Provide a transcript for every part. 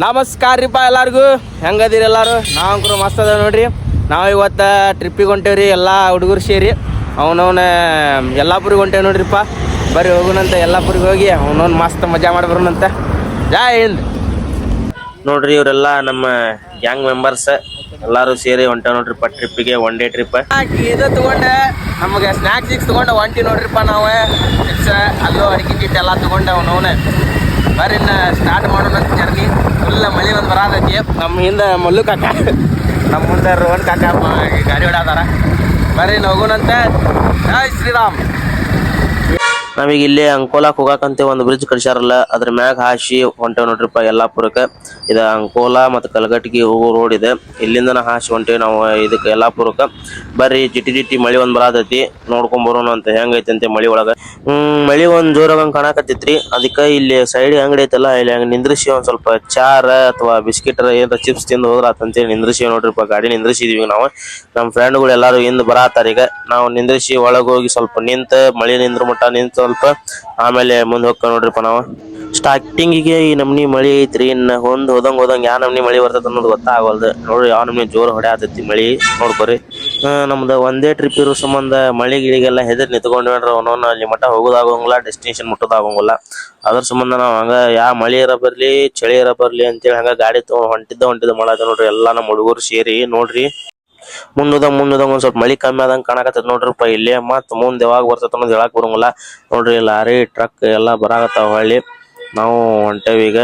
ನಮಸ್ಕಾರ ರೀಪ್ಪ ಎಲ್ಲಾರ್ಗು. ಹೆಂಗದಿರಿ ಎಲ್ಲಾರು? ಕೂಡ ಮಸ್ತ್ ಅದ ನೋಡ್ರಿ. ನಾವು ಇವತ್ತು ಟ್ರಿಪ್ಪಿಗೆ ಹೊಂಟೇವ್ರಿ ಎಲ್ಲ ಹುಡುಗರು ಸೇರಿ. ಅವನವನ ಯಲ್ಲಾಪುರಿಗೆ ಹೊಂಟೇವೆ ನೋಡ್ರಿಪ್ಪ ಬರ್ರಿ ಹೋಗುನಂತ ಯಲ್ಲಾಪುರಿಗೆ ಹೋಗಿ ಅವನವ್ನು ಮಸ್ತ್ ಮಜಾ ಮಾಡಿ ಬರೋಣಂತ ಜೈ ಹಿಂದ್. ನೋಡ್ರಿ ಇವರೆಲ್ಲ ನಮ್ಮ ಗ್ಯಾಂಗ್ ಮೆಂಬರ್ಸ್ ಎಲ್ಲರೂ ಸೇರಿ ಹೊಂಟೇವ್ ನೋಡ್ರಿಪ್ಪ ಟ್ರಿಪ್ಪಿಗೆ ಒನ್ ಡೇ ಟ್ರಿಪ್ ಇದು ತಗೊಂಡೆ. ನಮಗೆ ಸ್ನ್ಯಾಕ್ಸ್ ಸಿಕ್ಸ್ ತಗೊಂಡೆ ಹೊಂಟಿ ನೋಡ್ರಿಪ್ಪ ನಾವು. ಅಲ್ಲೂ ಅಡಿಕೆ ಗಿಟ್ಟೆ ಎಲ್ಲ ತಗೊಂಡೆ ಅವನವನೇ. ಬರ್ರಿ ಇನ್ನ ಸ್ಟಾರ್ಟ್ ಮಾಡೋಣ ಜರ್ನಿ ಫುಲ್ ಮಳೆ ಒಂದು ಬರಾತೈತಿ ನಮ್ಮ ಹಿಂದೆ ಮಲ್ಲು ಕಾಕ ನಮ್ಮ ಮುಂದೆ ರೋಹನ್ ಕಾಕ ಮ- ಗಾಡಿ ಹೊಡಾತಾರ ಬರ್ರಿ ಇನ್ನು ಹೋಗೋಣಂತೆ ಜೈ ಶ್ರೀರಾಮ್ ನಾವೀಗ ಇಲ್ಲಿ ಅಂಕೋಲಾಕ್ ಹೋಗಾಕಂತ ಒಂದು ಬ್ರಿಡ್ಜ್ ಕಟ್ಸ್ಯಾರಲ್ಲ, ಅದ್ರ ಮ್ಯಾಗ ಹಾಸಿ ಹೊಂಟೇವ್ ನೋಡ್ರಿಪ್ಪ ಯಲ್ಲಾಪುರಕ್ಕೆ. ಇದ ಅಂಕೋಲಾ ಮತ್ತು ಕಲಗಟ್ಟಿಗೆ ಹೋಗೋ ರೋಡ್ ಇದೆ. ಇಲ್ಲಿಂದನ ಹಾಸಿ ಹೊಂಟೇವಿ ನಾವು ಇದಕ್ಕೆ ಯಲ್ಲಾಪುರಕ್ಕೆ. ಬರ್ರಿ, ಜಿಟಿ ಜಿಟಿ ಮಳಿ ಒಂದ್ ಬರತೈತಿ, ನೋಡ್ಕೊಂಡ್ ಬರೋಣ ಅಂತ ಹೆಂಗೈತಿ ಅಂತ ಮಳಿ ಒಳಗ. ಹ್ಮ್, ಮಳಿ ಒಂದ್ ಜೋರಾಗಂಗ್ ಕಾಣಕತ್ತೈತ್ರಿ. ಅದಕ್ಕೆ ಇಲ್ಲಿ ಸೈಡ್ ಅಂಗಡಿ ಐತಲ್ಲ ಇಲ್ಲಿ ಹಂಗ ನಿಂದ್ರಿಸಿ ಒಂದ್ ಸ್ವಲ್ಪ ಚಾರ ಅಥವಾ ಬಿಸ್ಕಿಟ್ ಏನಾರ ಚಿಪ್ಸ್ ತಿಂದು ಹೋದ್ರ ಅಂತೇಳಿ ನಿಂದ್ರಿಸಿ ನೋಡ್ರಿಪ್ಪ ಗಾಡಿ ನಿಂದ್ರಿಸಿದೀವಿ ನಾವು. ನಮ್ಮ ಫ್ರೆಂಡ್ಗಳು ಎಲ್ಲಾರು ಹಿಂದ್ ಬರಾತಾರ ಈಗ ನಾವು ನಿಂದ್ರಿಸಿ ಒಳಗೋಗಿ ಸ್ವಲ್ಪ ನಿಂತ, ಮಳಿ ನಿಂದ್ರ ಮಟ್ಟ ನಿಂತ ಸ್ವಲ್ಪ ಆಮೇಲೆ ಮುಂದ್ ಹೋಗ್ಕ ನೋಡ್ರಿಪ್ಪ ನಾವು. ಸ್ಟಾರ್ಟಿಂಗಿಗೆ ಈ ನಮ್ನಿ ಮಳಿ ಐತ್ರಿ ಇನ್ನ ಹೊಂದ್ ಹೋದಂಗ್ ಹೋದಂಗ್ ಯಾವ ನಮ್ನಿ ಮಳಿ ಬರ್ತದ ಅನ್ನೋದು ಗೊತ್ತಾಗವಲ್ದು. ನೋಡ್ರಿ ಯಾವ ನಮ್ನಿ ಜೋರ್ ಹೊಡ್ಯಾತೈತಿ ಮಳಿ ನೋಡ್ಕೊರಿ. ಆ, ನಮ್ದು ಒಂದೇ ಟ್ರಿಪ್ ಇರೋ ಸಂಬಂಧ ಮಳಿ ಗಿಳಿಗೆಲ್ಲ ಹೆದರ್ ನಿಂತ್ಕೊಂಡ್ರಿ ಅವನವನ್ನ ಅಲ್ಲಿ ಮಠ ಹೋಗೋದಾಗಂಗಿಲ್ಲ ಡೆಸ್ಟಿನೇಷನ್ ಮುಟ್ಟೋದಾಗಂಗಿಲ್ಲ. ಅದ್ರ ಸಂಬಂಧ ನಾವ್ ಹಂಗ ಯಾ ಮಳಿ ಇರ ಬರ್ಲಿ ಚಳಿ ಇರ ಬರ್ಲಿ ಅಂತೇಳಿ ಹಂಗ ಗಾಡಿ ತಗೊಂಡ್ ಹೊಂಟಿದ್ದ ಹೊಂಟಿದ್ದ ಮಾಡದ ನೋಡ್ರಿ ಎಲ್ಲಾ ನಮ್ಮ ಹುಡುಗರು ಸೇರಿ ನೋಡ್ರಿ. ಮುಂದೋದಂಗ್ ಮುಂದೆ ಒಂದ್ ಸ್ವಲ್ಪ ಮಳಿ ಕಮ್ಮಿ ಆದಂಗ್ ಕಾಣಕತ್ತದ ನೋಡ್ರಿಪ್ಪ ಇಲ್ಲೇ ಮತ್ ಮುಂದ್ ಯಾವಾಗ ಬರ್ತೈತ ಅನ್ನೋದು ಹೇಳಕ್ ಬರಂಗಿಲ್ಲ. ನೋಡ್ರಿ ಲಾರಿ ಟ್ರಕ್ ಎಲ್ಲಾ ಬರಾಕತ್ತಾವ ಹೊಳ್ಳಿ. ನಾವು ಹೊಂಟೇವಿ ಈಗ.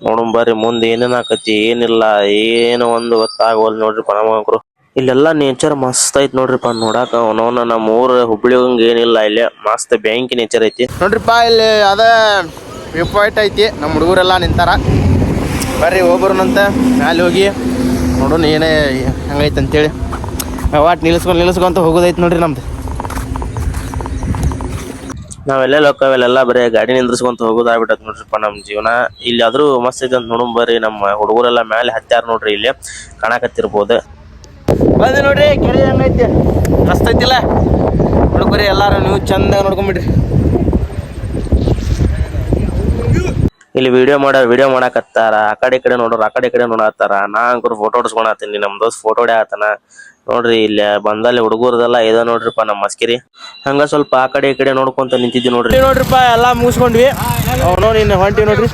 ನೋಡೋಣ ಬರ್ರಿ ಮುಂದ್ ಏನೇನ್ ಆಕತಿ, ಏನಿಲ್ಲ, ಏನು ಒಂದು ಗೊತ್ತಾಗವಲ್ ನೋಡ್ರಿಪ್ಪ ನಮಗಂಕರು ಇಲ್ಲೆಲ್ಲಾ ನೇಚರ್ ಮಸ್ತ್ ಐತಿ ನೋಡ್ರಿಪ್ಪ ನೋಡಾಕ ಅವನವನ ನಮ್ಮ ಊರ ಹುಬ್ಳಿ ಏನಿಲ್ಲ ಇಲ್ಲಿ. ಮಸ್ತ್ ಬ್ಯಾಂಕಿ ನೇಚರ್ ಐತಿ. ನೋಡ್ರಿಪ್ಪ ಇಲ್ಲಿ ಅದ ವ್ಯೂ ಪಾಯಿಂಟ್ ಐತಿ. ನಮ್ಮ ಹುಡುಗರೆಲ್ಲ ನಿಂತಾರ. ಬರ್ರಿ ಹೋಗ್ಬರೋಣಂತ. ಮ್ಯಾಲೆ ಹೋಗಿ. ನೋಡೋಣ ಏನೇ ಹಂಗೈತೆ ಅಂತೇಳಿ. ವಾಟ್, ನಿಲ್ಲಿಸ್ಕೊಂಡು, ನಿಲ್ಲಿಸ್ಕೊಂತ ಹೋಗೋದೈತೆ ನೋಡ್ರಿ ನಮ್ದು. ನಾವೆಲ್ಲ ಲೋಕವೆಲ್ಲ ಬರೀ ಗಾಡಿ ನಿಂದ್ರಿಸ್ಕೊಂತ ಹೋಗೋದಾಗ್ಬಿಟ್ಟತ್ ನೋಡ್ರಿಪ್ಪ ನಮ್ಮ ಜೀವನ. ಇಲ್ಲಿ ಆದರೂ ಮಸ್ತ್ ಐತೆ ಅಂತ ನೋಡೋಣ ಬರ್ರಿ, ನಮ್ಮ ಹುಡುಗರೆಲ್ಲ ಮ್ಯಾಲೆ ಹತ್ಯಾರ ನೋಡ್ರಿ ಇಲ್ಲಿ. ಕಾಣಕತ್ತಿರ್ಬೋದು. ಬಂದು ನೋಡ್ರಿ, ಕೆರೆ ಹೆಂಗೈತಿ? ಮಸ್ತ್ ಐತಿಲ್ಲ? ಹುಡುಗರಿ ಎಲ್ಲಾರು ನೀವು ಚಂದ ನೋಡ್ಕೊಂಬಿಡ್ರಿ. ಇಲ್ಲಿ ವಿಡಿಯೋ ಮಾಡೋ ವಿಡಿಯೋ ಮಾಡಾಕತ್ತಾರ. ಆ ಕಡೆ ಈ ಕಡೆ ನೋಡೋರು, ಆ ಕಡೆ ಈ ಕಡೆ ನೋಡತ್ತಾರ. ನಾ ಅಂಕರು ಫೋಟೋ ಹೊಡ್ಸ್ಕೊಳತ್ತೀನಿ ನಮ್ ದೋಸ್ತ್ ಫೋಟೋ ಹೊಡ್ಯಾತನ ನೋಡ್ರಿ, ಇಲ್ಲಿ ಬಂದಲ್ಲಿ ಹುಡುಗರದೆಲ್ಲ ಇದ ನೋಡ್ರಿಪ್ಪ ನಮ್ಮ ಮಸ್ಕಿರಿ. ಹಂಗ ಸ್ವಲ್ಪ ಆ ಕಡೆ ಈ ಕಡೆ ನೋಡ್ಕೊಂತ ನಿಂತಿದ್ವಿ ನೋಡ್ರಿ. ನೋಡ್ರಿಪ್ಪ, ಎಲ್ಲಾ ಮುಗಿಸ್ಕೊಂಡ್ವಿ. ಇನ್ನು ಹೊಂಟಿ ನೋಡ್ರಿ.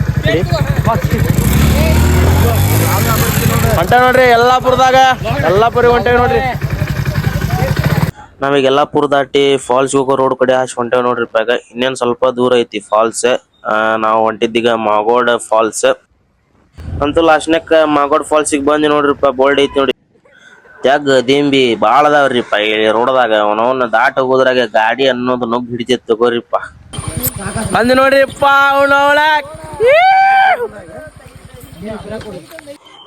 ಹೊಂಟ ನೋಡ್ರಿ ಎಲ್ಲಾಪುರದಾಗ ಯಲ್ಲಾಪುರಿ ಹೊಂಟೇವಿ ನೋಡ್ರಿ. ನಾವೀಗ ಯಲ್ಲಾಪುರ ದಾಟಿ ಫಾಲ್ಸ್ ಹೋಗೋ ರೋಡ್ ಕಡೆ ಹಾಸ್ ಹೊಂಟೇವ್ ನೋಡ್ರಿ ಪಾಗ ಇನ್ನೇನ್ ಸ್ವಲ್ಪ ದೂರ ಐತಿ ಫಾಲ್ಸ್. ನಾವು ಹೊಂಟಿದ್ದೀಗ ಮಾಗೋಡ್ ಫಾಲ್ಸ್. ಅಂತೂ ಲಾಸ್ಟ್ನೆಕ್ ಮಾಗೋಡ್ ಫಾಲ್ಸಿಗೆ ಬಂದಿ ನೋಡ್ರಿಪ್ಪ ಬೋಲ್ಡ್ ಐತಿ ನೋಡಿ ಜಗ್ ದಿಂಬಿ ಭಾಳ ಅದಾವ್ರಿಪ್ಪ ಈ ರೋಡ್ದಾಗ ಅವನವನ್ನ ದಾಟ ಹೋಗೋದ್ರಾಗ ಗಾಡಿ ಅನ್ನೋದು ನುಗ್ಗಿ ಹಿಡಿತೈತಿ ತಗೋರಿಪ್ಪ ಬಂದು ನೋಡ್ರಿಪ್ಪ ಅವನವಳ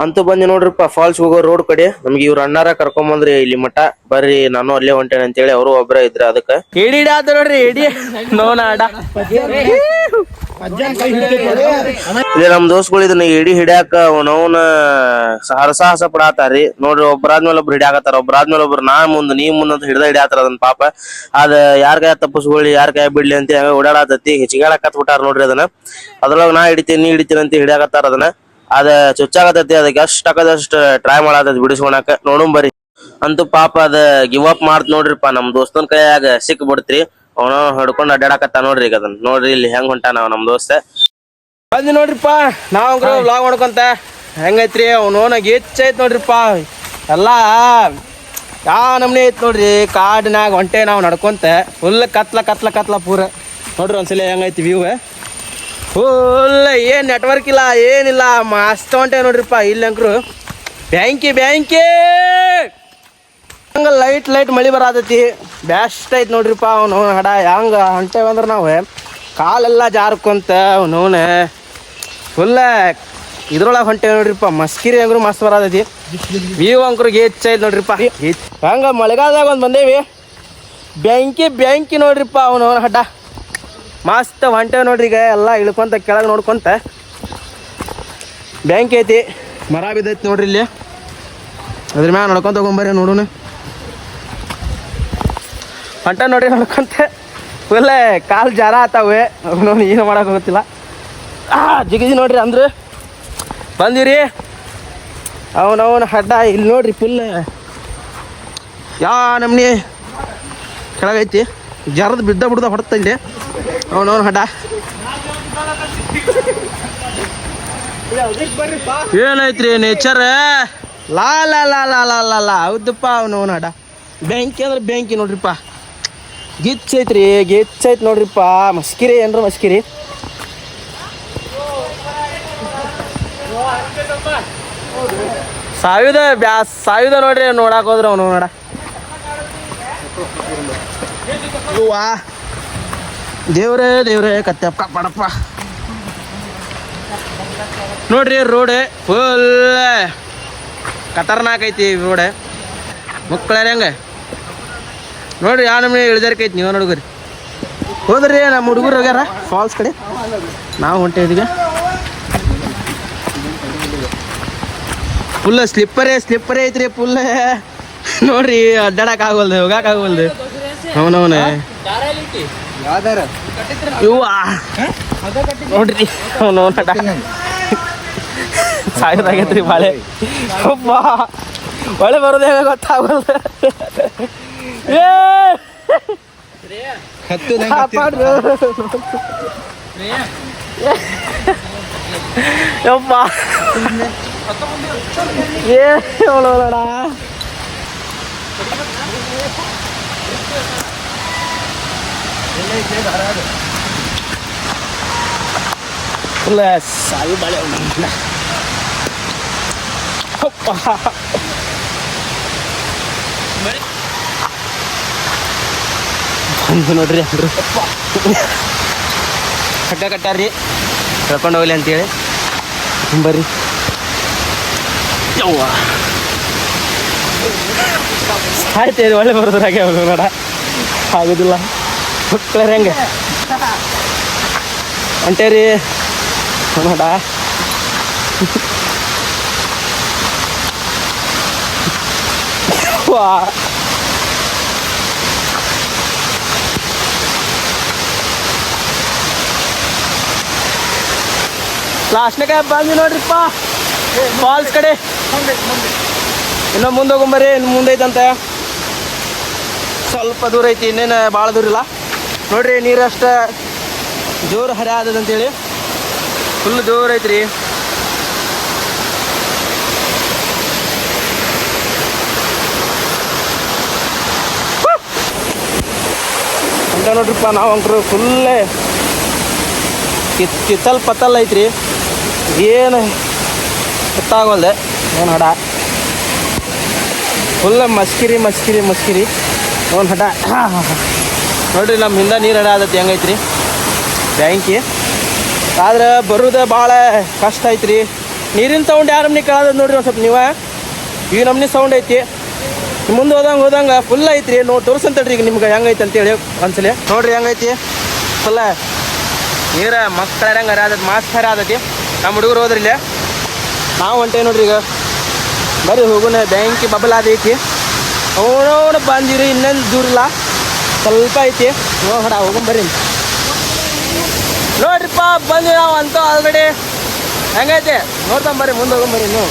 ಅಂತೂ ಬಂದಿ ನೋಡ್ರಿಪ್ಪ ಫಾಲ್ಸ್ ಹೋಗೋ ರೋಡ್ ಕಡೆ. ನಮ್ಗೆ ಇವ್ರ ಅಣ್ಣಾರ ಕರ್ಕೊಂಬಂದ್ರಿ ಇಲ್ಲಿ ಮಠ. ಬರ್ರಿ ನಾನು ಅಲ್ಲೇ ಹೊಂಟೇನೆ ಅಂತೇಳಿ ಅವರು ಒಬ್ರ ಇದ್ರ ಅದಕ್ಕ. ಆತ ನೋಡ್ರಿ ನೋನಾಡ ಇಲ್ಲಿ ನಮ್ ದೋಸ್ಗಳು ಇದನ್ನ ಇಡಿ ಹಿಡ್ಯಾಕ ಅವನವನ ಹರಸಾಹಸ ಪಡಾತಾರಿ. ನೋಡ್ರಿ ಒಬ್ರಾದ್ಮೇಲೆ ಒಬ್ರು ಹಿಡಿಯಾಕತ್ತಾರ. ಒಬ್ರಾದ್ಮೇಲೆ ಒಬ್ರು ನಾ ಮುಂದ್ ನೀ ಮುಂದ್ ಅಂತ ಹಿಡ್ದ ಹಿಡ್ಯಾತಾರ ಅದನ್ನ ಪಾಪ. ಅದ ಯಾರ ಕೈ ತಪ್ಪಿಸ್ಕೊಳ್ಳಿ ಯಾರ ಕೈ ಬಿಡ್ಲಿ ಅಂತ ಓಡಾಡತತಿ. ಹೆಚ್ಚಿಗಾಡಕತ್ ಬಿಟ್ಟಾರ ನೋಡ್ರಿ ಅದನ್ನ. ಅದ್ರೊಳಗ ನಾ ಹಿಡಿತೀನಿ ನೀ ಹಿಡಿತೀನಿ ಅಂತ ಹಿಡಿಯಾಕತ್ತಾರ ಅದನ್ನ. ಅದ ಚುಚ್ಚಾಗತೈತಿ ಅದಕ್ಕೆ ಎಷ್ಟ್ ಹಾಕದಷ್ಟು ಟ್ರೈ ಮಾಡತೈತಿ ಬಿಡಿಸ್ಕೊಳಕ ನೋಡು ಬರ್ರಿ. ಅಂತೂ ಪಾಪ ಅದ ಗಿವ್ ಅಪ್ ಮಾಡ್ತ ನೋಡ್ರಿಪ್ಪ ನಮ್ ದೋಸ್ತನ ಕೈಯಾಗ ಸಿಕ್ ಬಿಡ್ತ್ರಿ ಅವನ ಹಿಡ್ಕೊಂಡ್ ಅಡ್ಡಾಡಕತ್ತ ನೋಡ್ರಿ ಈಗ ಅದನ್ನ. ನೋಡ್ರಿ ಇಲ್ಲಿ ಹೆಂಗ್ ಹೊಂಟ ನಾವ್ ನಮ್ ದೋಸ್ತ. ಬಂದ್ ನೋಡ್ರಿಪ್ಪ ನಾವ್ ಲಾಗ್ ಮಾಡ್ಕೊಂತ ಹೆಂಗೈತ್ರಿ ಅವ್ನು ಐತ್ ನೋಡ್ರಿಪ್ಪ. ಎಲ್ಲಾ ಯಾವ ನಮ್ನಿ ಐತ್ ನೋಡ್ರಿ ಕಾಡಿನಾಗ ಹೊಂಟೆ ನಾವ್ ನಡ್ಕೊಂತ. ಫುಲ್ ಕತ್ಲ ಕತ್ಲ ಕತ್ಲ ಪೂರ. ನೋಡ್ರಿ ಒಂದ್ಸಲ ಹೆಂಗೈತಿ ವ್ಯೂ ಫುಲ್ ಏನು ನೆಟ್ವರ್ಕ್ ಇಲ್ಲ, ಏನಿಲ್ಲ. ಮಸ್ತ್ ಹೊಂಟೆ ನೋಡ್ರಿಪ್ಪ ಇಲ್ಲಂಕ್ರು ಬ್ಯಾಂಕಿ ಬ್ಯಾಂಕಿ ಹಂಗ ಲೈಟ್ ಲೈಟ್ ಮಳಿ ಬರತೈತಿ. ಬ್ಯಾಸ್ಟ್ ಐತ್ ನೋಡ್ರಿಪ್ಪ ಅವನು, ಹಡ. ಹೆಂಗ ಬಂದ್ರ ನಾವು. ಕಾಲೆಲ್ಲ ಜಾರ್ಕೊಂತ ಅವನು ಫುಲ್ಲ ಇದ್ರೊಳಗೆ ಹೊಂಟೇವೆ ನೋಡ್ರಿಪ್ಪ. ಮಸ್ಕಿರಿ ಅಂಗ್ರು ಮಸ್ತ್ ಬರತೈತಿ. ವ್ಯೂ ಅಂಕರು ಹೆಚ್ಚ ಐತ್ ನೋಡ್ರಿಪ್ಪ. ಹಂಗ ಮಳೆಗಾಲದಾಗ ಒಂದು ಬಂದೇವಿ. ಬ್ಯಾಂಕಿ ಬ್ಯಾಂಕಿ ನೋಡ್ರಿಪ್ಪ ಅವನು ಹಡ್ಡ ಮಸ್ತ್ ಹೊಂಟೇವ್ ನೋಡ್ರಿ ಈಗ, ಎಲ್ಲ ಇಳ್ಕೊಂತ ಕೆಳಗೆ ನೋಡ್ಕೊಂತ. ಬ್ಯಾಂಕ್ ಐತಿ, ಮರ ಬಿದ್ದೈತಿ ನೋಡ್ರಿ ಇಲ್ಲಿ. ಅದ್ರ ಮ್ಯಾಲ ನೋಡ್ಕೊಂತ ಹೋಗೊಂಬರ್ರಿ ನೋಡೋಣ ಹೊಂಟ ನೋಡ್ರಿ ನೋಡ್ಕೊಂತ. ಫುಲ್ ಕಾಲ್ ಜಾರ ಆತಾವೆ. ನೋಡಿ, ಏನು ಮಾಡಕ್ ಹೋಗುತ್ತಿಲ್ಲ. ಆ ನೋಡ್ರಿ ಅಂದ್ರೆ. ಬಂದಿರಿ. ಅವನವನ ಹಡ್ಡ ಇಲ್ಲಿ ನೋಡ್ರಿ ಫುಲ್ ಯಾ ನಮ್ನಿ. ಕೆಳಗೈತಿ. ಜರದ ಬಿದ್ದ ಬಿಡ್ದ ಹೊಡ್ತಾ ಇಲ್ಲಿ. ಅವನವನ ಹಡ ಏನೈತ್ರಿ nature law law law law law law law. ಹೌದಪ್ಪ ಅವನವನ ಹಡ ಬೆಂಕಿ ಅಂದ್ರೆ ಬೆಂಕಿ ನೋಡ್ರಿಪ್ಪ. ಗಿಚ್ಚೈತ್ರಿ ಐತ್ರಿ ಗಿಚ್ ಐತ್ ನೋಡ್ರಿಪ್ಪ. ಮಸ್ಕಿರಿ ಏನ್ರ ಮಸ್ಕಿರಿ. ಸಾವಿದ ಬ್ಯಾ ಸಾವಿದ ನೋಡ್ರಿ ನೋಡಾಕೋದ್ರ ಅವನು ನೋಡ ದೇವ್ರೇ ದೇವ್ರೇ ಕತ್ತೆಪ್ಪ ಪಡಪ್ಪ. ನೋಡ್ರಿ ರೋಡ್ ಫುಲ್ ಖತರ್ನಾಕ್ ಐತಿ ರೋಡ್. ಮಕ್ಕಳ ಹೆಂಗೆ? ನೋಡ್ರಿ ಯಾವ ನಮ್ಗೆ ಇಳಿದಾರಿಕೆ ಐತಿ ನೀವು ನೋಡುಗ್ರಿ ಹೋದ್ರಿ ನಮ್ಮ ಹುಡುಗರು ಹೋಗ್ಯಾರ ಫಾಲ್ಸ್ ಕಡೆ. ನಾವು ಹೊಂಟಿದ್ವಿ ಫುಲ್ ಸ್ಲಿಪ್ಪರೇ ಸ್ಲಿಪ್ಪರೇ ಐತ್ರಿ ಫುಲ್ ನೋಡ್ರಿ ಅಡ್ಡಾಡಕ್ ಆಗವಲ್ದು ಹೋಗಕ್ ಆಗವಲ್ದು ಅವನವನ ಇವ್ವ. ನೋಡ್ರಿ ನೋಡ ಸಾಗದಾಗೈತ್ರಿ ಬಾಳೆ. ಒಬ್ಬ ಒಳ್ಳೆ ಬರೋದೇ ಗೊತ್ತಾಗಲ್ಲ. ಏ. ಯಪ್ಪ ಏ ಅವಳೋಡ ಇಲ್ಲ ಸಾಯಿ ಬಾಳೆ ಅವ್ನ. ಅಪ್ಪ ಬಂದು ನೋಡ್ರಿ ಎಲ್ರು ಹಗ್ಗ ಕಟ್ಟಾರ್ರಿ ಕಳ್ಕೊಂಡು ಹೋಗ್ಲಿ ಅಂತೇಳಿ ಬರ್ರಿ ಯವ್ವ ಸಾಯ್ತೇರಿ ಒಳ್ಳೆ ಬರೋದ್ರಾಗೆ ಅವ್ರು ನೋಡ ಆಗೋದಿಲ್ಲ ಮಕ್ಕಳ ಹೆಂಗೆ? ಹೊಂಟೇರಿ ನೋಡ ಲಾಸ್ಟ್ನಾಗ ಬಂದು ನೋಡ್ರಿಪ್ಪ. ಫಾಲ್ಸ್ ಕಡೆ. ಇನ್ನೂ ಮುಂದೆ ಹೋಗೊಂಬರ್ರಿ ಇನ್ನು ಮುಂದೆ ಐತಂತೆ. ಸ್ವಲ್ಪ ದೂರ ಐತಿ, ಇನ್ನೇನು ಭಾಳ ದೂರ ಇಲ್ಲ. ನೋಡ್ರಿ ನೀರಷ್ಟ ಅಷ್ಟ ಜೋರು ಹರಿ ಆದದಂತೇಳಿ ಫುಲ್ ಜೋರು ಐತ್ರಿ. ಅಂತ ನೋಡ್ರಿಪ್ಪ ನಾವು ಅಂಕರು ಫುಲ್ಲೇ ಕಿತ್ ಕಿತ್ತಲ್ ಪತ್ತಲ್ ಐತ್ರಿ. ಏನು ಗೊತ್ತಾಗೋಲ್ದೆ ಏನು ಹಡ ಫುಲ್ ಮಸ್ಕಿರಿ ಮಸ್ಕಿರಿ ಮಸ್ಕಿರಿ. ಒಂದು ಹಡ ನೋಡ್ರಿ ನಮ್ಮ ಹಿಂದೆ ನೀರು ಹಡ ಆದತಿ, ಹೆಂಗೈತ್ರಿ? ಬ್ಯಾಂಕಿ ಆದ್ರೆ ಬರೋದ ಭಾಳ ಕಷ್ಟ ಐತ್ರಿ. ನೀರಿನ ಸೌಂಡ್ ಯಾರು ನಮ್ನಿ ಕೇಳೋದು ನೋಡ್ರಿ ಒಂದು ಸ್ವಲ್ಪ ನೀವೇ? ಈ ನಮ್ನಿ ಸೌಂಡ್ ಐತಿ. ಮುಂದೆ ಹೋದಂಗೆ ಹೋದಂಗೆ ಫುಲ್ ಐತ್ರಿ. ನೋಡಿ ತೋರ್ಸಂತಡ್ರಿ ಈಗ ನಿಮ್ಗೆ ಹೆಂಗೈತೆ ಅಂತೇಳಿ ಒಂದ್ಸಲಿ. ನೋಡ್ರಿ ಹೆಂಗೈತಿ? ಫುಲ್ಲ ನೀರ ಮಕ್ಕಳ ಹೆಂಗೆ ಆದದ್ದು ಮಾಸ್ಕ್ ಆದತಿ. ನಮ್ಮ ಹುಡುಗರು ಹೋದ್ರಿ ಇಲ್ಲೇ. ನಾವು ಹೊಂಟೇವಿ ನೋಡ್ರಿ ಈಗ. ಬರ್ರಿ ಹೋಗೋಣ ಬ್ಯಾಂಕಿ ಬಬಲ್ ಅದೈತಿ ಅವನವನು ಬಂದಿರಿ ಇನ್ನೊಂದು ದೂರ ಇಲ್ಲ ಸ್ವಲ್ಪ ಐತಿ. ನೋಡ ಹೋಗೋಣ ಬರ್ರಿ. ನೋಡ್ರಿಪ್ಪ, ಬಂದ್ವಿ ನಾವು ಅಂತ ಆಲ್ರೆಡಿ ಹೆಂಗೈತೆ? ನೋಡ್ಕೊಂಡ್ ಬರ್ರಿ, ಮುಂದೆ ಹೋಗಂಬರಿ ನೀವು.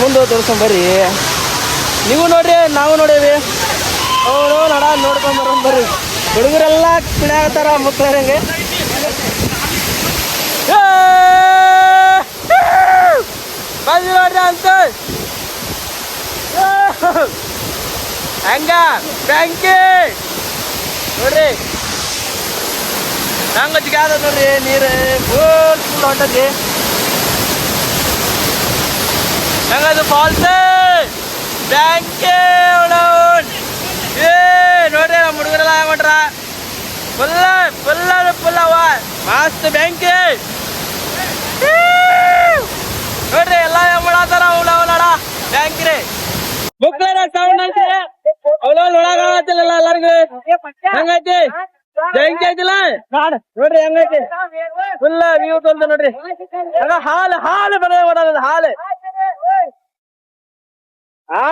ಮುಂದೆ ಹೋಗಿ ತೋರ್ಸ್ಕೊಂಡ್ ಬರ್ರಿ. ನೀವು ನೋಡ್ರಿ, ನಾವು ನೋಡೇವಿ. ಅವರು ನಡ, ನೋಡ್ಕೊಂಡ್ ಬರೋ ಬರ್ರಿ. ಹುಡುಗರೆಲ್ಲ ಪಿಣಾಗತ್ತಾರ ಮಕ್ಕಳಂಗೆ ಬಂದ್ವಿ ನೋಡ್ರಿ ಅಂತ. ಹಂಗ? ಬ್ಯಾಂಕಿ! ನೋಡ್ರಿ. ಹಂಗ ಜಿಗಾದ ನೋಡ್ರಿ, ನೀರು ಫುಲ್ ಫುಲ್ ಹೊಂಟತಿ ಹೆಂಗದು ಫಾಲ್ಸ್ ಬ್ಯಾಂಕೇ ಏ ನೋಡ್ರಿ ನಮ್ಮ ಹುಡುಗರೆಲ್ಲ ಹೆಂಗ್ ಫುಲ್ ಫುಲ್ ಫುಲ್ ಅವ. ಮಸ್ತ್ ಬ್ಯಾಂಕಿ ನೋಡ್ರಿ, ಎಲ್ಲ ಹೆಂಗ್ ಮಾಡತ್ತಾರ ಅವಳ ಅವಳಡ ಬ್ಯಾಂಕ್ ರೀ. ಮಕ್ಕಳ ಸೌಂಡ್ ಐತಿ ಅವಳ ಒಳಗಾಗತ್ತಿಲ್ಲ ಎಲ್ಲರಿಗೂ ಹೆಂಗೈತಿ ಬ್ಯಾಂಕ್ ಐತಿಲ್ಲ ನೋಡ್ರಿ ಹೆಂಗೈತಿ ಫುಲ್ ವ್ಯೂ ತೊಂದ ನೋಡ್ರಿ ಆಗ ಹಾಲು ಹಾಲು ಬರ ಮಾಡೋದು ಹಾಲು ಆ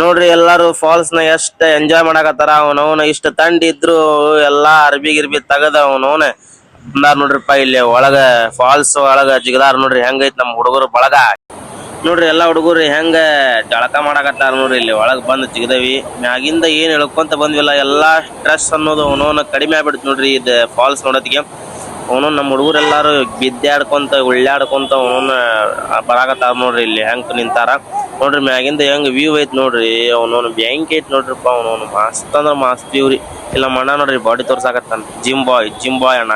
ನೋಡ್ರಿ ಎಲ್ಲಾರು ಫಾಲ್ಸ್ನ ಎಷ್ಟ್ ಎಂಜಾಯ್ ಮಾಡಾಕತ್ತಾರ ಅವನವನ ಇಷ್ಟ ತಂಡ ಇದ್ರು ಎಲ್ಲಾ ಅರ್ಬಿ ಗಿರ್ಬಿ ತೆಗದ ಅವನವನ ಬಂದಾರ ನೋಡ್ರಿಪ್ಪ ಇಲ್ಲಿ ಒಳಗ ಫಾಲ್ಸ್ ಒಳಗ ಜಿಗದಾರ ನೋಡ್ರಿ ಹೆಂಗೈತ್ ನಮ್ ಹುಡುಗರು ಬಳಗ. ನೋಡ್ರಿ ಎಲ್ಲಾ ಹುಡುಗರು ಹೆಂಗ ಜಳಕ ಮಾಡಾಕತ್ತಾರ ನೋಡ್ರಿ ಇಲ್ಲಿ ಒಳಗ್ ಬಂದ್ ಜಿಗದವಿ. ಮ್ಯಾಗಿಂದ ಏನ್ ಹೇಳ್ಕೊಂತ ಬಂದ್ವಿಲ್ಲ, ಎಲ್ಲಾ ಸ್ಟ್ರೆಸ್ ಅನ್ನೋದು ಅವನವನ ಕಡಿಮೆ ಆಗ್ಬಿಡ್ತು ನೋಡ್ರಿ ಇದ್ ಫಾಲ್ಸ್ ನೋಡೋದಿಗೆ ಅವನು ನಮ್ಮ ಹುಡುಗರೆಲ್ಲಾರು ಬಿದ್ದಾಡ್ಕೊಂತ, ಉಳ್ಳಾಡ್ಕೊಂತ ಅವನ ಬರಾಕತ್ತಾರ ನೋಡ್ರಿ ಇಲ್ಲಿ ಹೆಂಗ್ ನಿಂತಾರ. ನೋಡ್ರಿ ಮ್ಯಾಗಿಂದ ಹೆಂಗ್ ವ್ಯೂ ಐತ್ ನೋಡ್ರಿ. ಅವನವನು ಬ್ಯಾಂಕ್ ಐತ್ ನೋಡ್ರಿಪ್ಪ, ಅವನವನು ಮಸ್ತ್ ಅಂದ್ರ ಮಸ್ತ್ ವ್ಯೂ ರೀ. ಇಲ್ಲ ಮಣ್ಣ ನೋಡ್ರಿ ಬಾಡಿ ತೋರ್ಸಾಕತ್ತಾನ. ಜಿಮ್ ಬಾಯ್ ಜಿಮ್ ಬಾಯ್ ಅಣ್ಣ.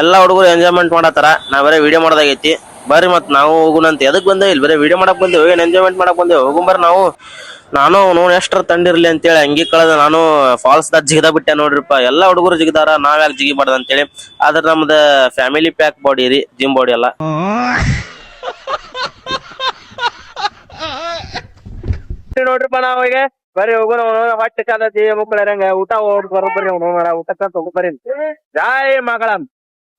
ಎಲ್ಲಾ ಹುಡುಗರು ಎಂಜಾಯ್ಮೆಂಟ್ ಮಾಡತ್ತಾರ. ನಾ ಬರೇ ವಿಡಿಯೋ ಮಾಡೋದಾಗೈತಿ ಬರ್ರಿ ಮತ್ ನಾವು ಹೋಗುನಂತ ಎದಕ್ ಬಂದೇ? ಇಲ್ಲಿ ಬರೇ ವಿಡಿಯೋ ಮಾಡಕ್ ಬಂದೇವು ಏನ್ ಎಂಜಾಯ್ಮೆಂಟ್ ಮಾಡಕ್ ಬಂದೇವ್ ಹೋಗುಂಬರ್ ನಾವು. ನಾನು ಅವನು ಎಷ್ಟ್ರ ತಂಡಿರ್ಲಿ ಅಂತೇಳಿ ಅಂಗಿ ಕಳೆದ ನಾನು ಫಾಲ್ಸ್ ದಾಗ ಜಿಗದ ಬಿಟ್ಟೆ ನೋಡ್ರಿಪ್ಪ. ಎಲ್ಲಾ ಹುಡುಗರು ಜಿಗದಾರ, ನಾವ್ ಯಾಕೆ ಜಿಗಿಬಾರ್ದು ಅಂತೇಳಿ. ಆದ್ರ ನಮ್ದ ಫ್ಯಾಮಿಲಿ ಪ್ಯಾಕ್ ಬಾಡಿ ರೀ ಜಿಮ್ ಬಾಡಿ ಎಲ್ಲ. ನೋಡ್ರಿಪ್ಪ ನಾವು ಈಗ. ಬರ್ರಿ ಹೋಗೋಣ ಹೊಟ್ಟೆ ಚಾಲತಿ ಮಕ್ಕಳರಂಗ ಊಟ ಹೋಗಿ ಬರೋಬ್ಬರಿ ಊಟ ಬರ್ರಿ ಜಾಯ್ ಮಗಳ.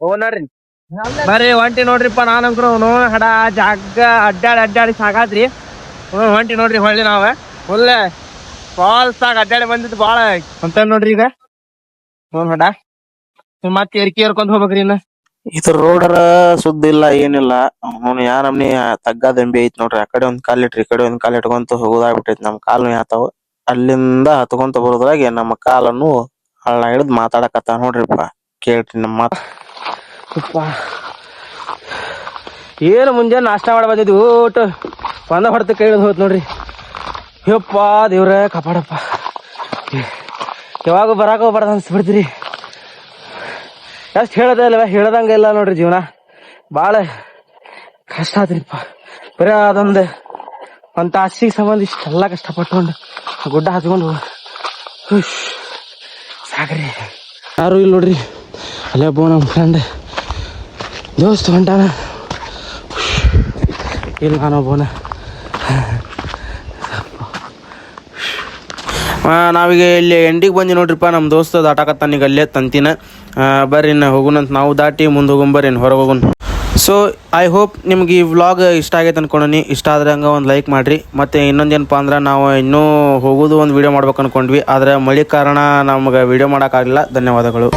ಹೋಗೋಣ್ರಿ ಬರ್ರಿ ಹೊಂಟಿ ನೋಡ್ರಿಪ್ಪ ನಾನಂಕ್ರು ಅವನು. ಹಡ, ಜಾಗ ಅಡ್ಡಾಡಿ ಅಡ್ಡಾಡಿ ಸಾಕಾದ್ರಿ ಹೊಂಟಿ ನೋಡ್ರಿ ಹೊಳ್ಳಿ ನಾವ. ಫುಲ್ ಫಾಲ್ಸ್ ಆಗ ಅಡ್ಡಾಡಿ ಬಂದಿದ್ದು ಬಾಳ. ಅಂತ ನೋಡ್ರಿ ಈಗ. ಹ್ಞೂ ಹಡ. ಮತ್ತೆ ಎರ್ಕಿ ಏರ್ಕೊಂಡ್ ಹೋಗ್ಬೇಕ್ರಿ ಇನ್ನ. ಇದ್ರ ರೋಡರ ಸುದ್ದಿ ಇಲ್ಲ, ಏನಿಲ್ಲ. ಅವನು ಯಾ ನಮ್ನಿ ತಗ್ಗ ದಂಬಿ ಐತ್ ನೋಡ್ರಿ. ಆ ಕಡೆ ಒಂದ್ ಕಾಲ್ ಈ ಕಡೆ ಒಂದ್ ಕಾಲ್ ಇಟ್ಕೊಂತ ಹೋಗುದಾಗ್ಬಿಟ್ಟೈತಿ ನಮ್ ಕಾಲು ಯಾತಾವ. ಅಲ್ಲಿಂದ ಹತ್ಕೊಂತ ಬರೋದ್ರಾಗೆ ನಮ್ಮ ಕಾಲನ್ನು ಹಳ್ಳ ಹಿಡಿದ್ ಮಾತಾಡಕತ್ತ ನೋಡ್ರಿಪ್ಪ. ಕೇಳ್ರಿ ನಮ್ಮ ಮಾತ. ಏನ್ ಮುಂಜಾನೆ ನಾಷ್ಟ ಮಾಡಿ ಬಂದಿದ್ವಿ, ಊಟ. ಬಂದ ಹೊಡೆತ ಕೈ ಹೋಯ್ತು ನೋಡ್ರಿ. ಯಪ್ಪ ದೇವ್ರ, ಕಾಪಾಡಪ್ಪ. ಯಾವಾಗ ಬರಾಕ ಹೋಗ್ಬಾರ್ದು ಅನ್ಸ್ಬಿಡ್ತೀರಿ. ಎಷ್ಟು ಹೇಳದ ಇಲ್ಲವ, ಹೇಳದಂಗ ಇಲ್ಲ ನೋಡ್ರಿ ಜೀವನ. ಭಾಳ ಕಷ್ಟ ಆತ್ರಿಪ್ಪ ಬರೀ ಅದೊಂದು ಒಂದ್ ತಾಸಿಗೆ ಸಂಬಂಧ ಇಷ್ಟೆಲ್ಲ ಕಷ್ಟಪಟ್ಕೊಂಡು ಗುಡ್ಡ ಹಚ್ಕೊಂಡು ಸಾಕ್ರಿ. ಯಾರು ಇಲ್ಲ ನೋಡ್ರಿ. ಅಲ್ಲೇ ಒಬ್ಬ ನಮ್ಮ ಫ್ರೆಂಡ್ ದೋಸ್ತ ಹೊಂಟಾನ. ಇಲ್ಲ ನಾನೊಬ್ಬನ ನಾವೀಗ ಇಲ್ಲಿ ಎಂಡಿಗೆ ಬಂದಿ ನೋಡ್ರಿಪ್ಪ. ನಮ್ಮ ದೋಸ್ತ ದಾಟಾಕತ್ತಾನ ಈಗ ಅಲ್ಲೇ ತಂತಿನ. ಬರ್ರಿ, ಇನ್ನು ಹೋಗುನಂತ ನಾವು ದಾಟಿ ಮುಂದೆ ಹೋಗೋಣ ಬರ್ರಿ, ಇನ್ನು ಹೊರಗೆ ಹೋಗೋಣ ಸೊ ಐ ಹೋಪ್ ನಿಮ್ಗೆ ಈ ವ್ಲಾಗ್ ಇಷ್ಟ ಆಗೈತೆ ಅಂದ್ಕೊಂಡಿ ಇಷ್ಟ ಆದ್ರೆ ಹಂಗೆ ಒಂದು ಲೈಕ್ ಮಾಡಿರಿ. ಮತ್ತು ಇನ್ನೊಂದೇನಪ್ಪ ಅಂದ್ರೆ ನಾವು ಇನ್ನೂ ಹೋಗೋದು ಒಂದು ವಿಡಿಯೋ ಮಾಡ್ಬೇಕು ಅಂದ್ಕೊಂಡ್ವಿ ಆದರೆ ಮಳೆ ಕಾರಣ ನಮ್ಗೆ ವಿಡಿಯೋ ಮಾಡೋಕ್ಕಾಗಲಿಲ್ಲ ಧನ್ಯವಾದಗಳು.